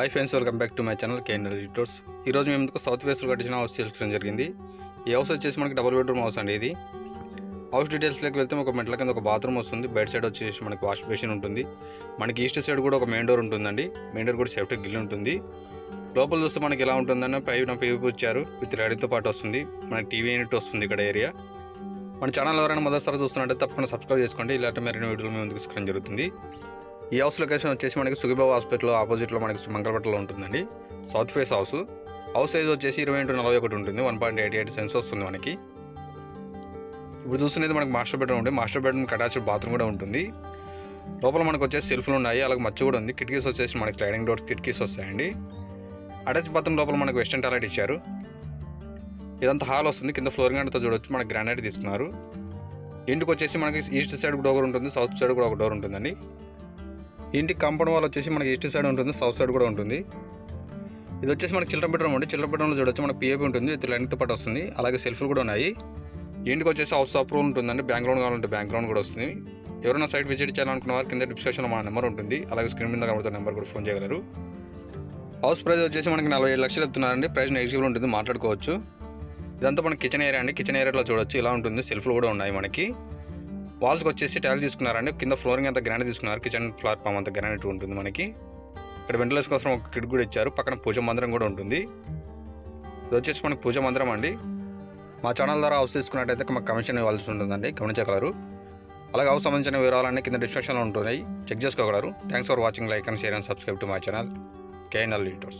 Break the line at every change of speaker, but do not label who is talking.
Hi friends welcome back to my channel candle editors ఈరోజు మేము ముందుకు సౌత్ వేస్ట్లో కట్టించిన హౌస్ తెలుసుకోవడం జరిగింది? ఈ హౌస్ వచ్చేసి మనకి డబుల్ బెడ్రూమ్ హౌస్ అండి ఇది. హౌస్ డీటెయిల్స్లోకి వెళ్తే ఒక మెట్ల కింద ఒక బాత్రూమ్ వస్తుంది. బెడ్ సైడ్ వచ్చేసి మనకి వాష్ బేసిన్ ఉంటుంది. మనకి ఈస్ట్ సైడ్ కూడా ఒక మెయిన్ డోర్ ఉంటుందండి. మెయిన్ డోర్ కూడా సేఫ్టీ గిల్ ఉంటుంది. లోపల చూస్తే మనకి ఎలా ఉంటుందన్న పైన పీవీపీ ఇచ్చారు విత్ రెడీతో పాటు వస్తుంది. మనకి టీవీ యూనిట్ వస్తుంది ఇక్కడ ఏరియా మన ఛానల్ ఎవరైనా మొదటిసారి చూస్తున్నట్టే తప్పకుండా సబ్స్క్రైబ్ చేసుకోండి. ఇలాంటి మరిన్ని వీడియోలు మేము తీసుకురావడం జరుగుతుంది? ఈ హౌస్ లొకేషన్ వచ్చేసి మనకి సుగిబాబు హాస్పిటల్ ఆపోజిట్లో మనకి మంగళపట్లలో ఉంటుందండి. South face house house size వచ్చేసి ఇరవై ఇంటూ నలభై ఒకటి ఉంటుంది. One point eighty eight cents వస్తుంది మనకి. ఇప్పుడు చూస్తున్నది మనకి మాస్టర్ బెడ్రూమ్ ఉంది మాస్టర్ బెడ్రూమ్ అటాచ్డ్ బాత్రూమ్ కూడా ఉంటుంది. లోపల మనకు వచ్చేసి సెల్ఫ్లు ఉన్నాయి. అలాగే మచ్చ కూడా ఉంది. కిటికీస్ వచ్చేసి మనకి స్లైడింగ్ డోర్ కిటికీస్ వస్తాయండి. అటాచ్ బాత్రూమ్ లోపల మనకు వెస్టర్న్ టాయిలెట్ ఇచ్చారు. ఇదంతా హాల్ వస్తుంది. కింద ఫ్లోరింగ్ అంతా చూడొచ్చు. మనకి గ్రానైట్ తీసుకున్నారు. ఇంటికి వచ్చేసి మనకి ఈస్ట్ సైడ్ డోర్ ఉంటుంది. సౌత్ సైడ్ కూడా ఒక డోర్ ఉంటుందండి. ఇంటికి కాంపౌండ్ వాళ్ళు వచ్చేసి మనకి ఈస్ట్ సైడ్ ఉంటుంది సౌత్ సైడ్ కూడా ఉంటుంది. ఇది వచ్చేసి మనకి చిల్డ్రన్ బెడ్రూమ్ అండి. చిల్డ్రన్ బెడ్రూమ్లో చూడొచ్చు మనకి పిఏపీ ఉంటుంది విత్ లైన్తో పాటు వస్తుంది. అలాగే సెల్ఫ్లు కూడా ఉన్నాయి. ఇంటికి వచ్చేసి హౌస్ అప్రూవల్ ఉంటుందండి. బ్యాంక్ లోన్ కావాలంటే బ్యాంక్ లోన్ కూడా వస్తుంది. ఎవరైనా సైట్ విజిట్ చేయాలనుకున్న వారు కింద డిస్క్రిప్షన్లో మన నెంబర్ ఉంటుంది. అలాగే స్క్రీన్ మీద కనబడుతున్న నెంబర్ కూడా ఫోన్ చేయగలరు. హౌస్ ప్రైస్ వచ్చేసి మనకి నలభై ఏడు లక్షలు చెప్తున్నారండి. ప్రైస్ నెగిజిబుల్ ఉంటుంది మాట్లాడుకోవచ్చు. ఇదంతా మనకి కిచెన్ ఏరియా అండి. కిచెన్ ఏరియాలో చూడొచ్చు ఇలా ఉంటుంది. సెల్ఫ్లు కూడా ఉన్నాయి మనకి. వాల్స్కి వచ్చేసి టైల్ తీసుకున్నారండి. కింద ఫ్లోరింగ్ అంతా గ్రానైట్ తీసుకున్నారు. కిచెన్ ప్లాట్ఫామ్ అంతా గ్రానైట్ ఉంటుంది మనకి. ఇక్కడ వెంటిలేషన్ కోసం ఒక కిడ్ కూడా ఇచ్చారు. పక్కన పూజ మందిరం కూడా ఉంటుంది. ఇది వచ్చేసి మనకి పూజ మందిరం అండి. మా ఛానల్ ద్వారా హౌస్ తీసుకున్నట్టయితే మాకు కమిషన్ ఇవ్వాల్సి ఉంటుందండి. గమనించగలరు అలాగే హౌస్ సంబంధించిన వివరాలన్నీ కింద డిస్క్రిప్షన్లో ఉంటున్నాయి. చెక్ చేసుకోగలరు. Thanks for watching. Like and share and subscribe to my channel. KNL litres